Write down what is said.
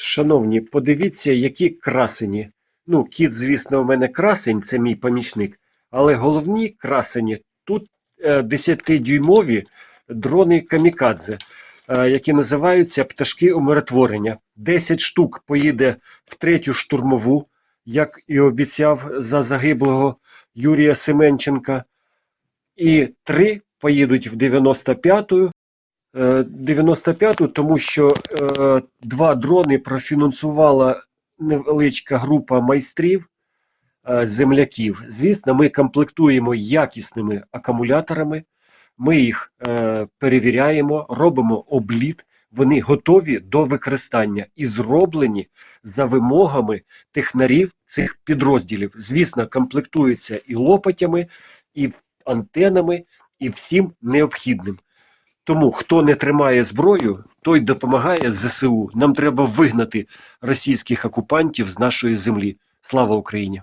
Шановні, подивіться, які красені. Ну, кіт, звісно, у мене красень, це мій помічник, але головні красені тут е, 10-дюймові дрони камікадзе, е, які називаються пташки умиротворення. 10 штук поїде в третю штурмову, як і обіцяв за загиблого Юрія Семенченка. І три поїдуть в 95-ту, Е, 95-ту, тому що е, два дрони профінансувала невеличка група майстрів е, земляків. Звісно, ми комплектуємо якісними акумуляторами, ми їх е, перевіряємо, робимо обліт. Вони готові до використання і зроблені за вимогами технарів цих підрозділів. Звісно, комплектуються і лопатями, і антенами, і всім необхідним. Тому хто не тримає зброю, той допомагає ЗСУ. Нам треба вигнати російських окупантів з нашої землі. Слава Україні!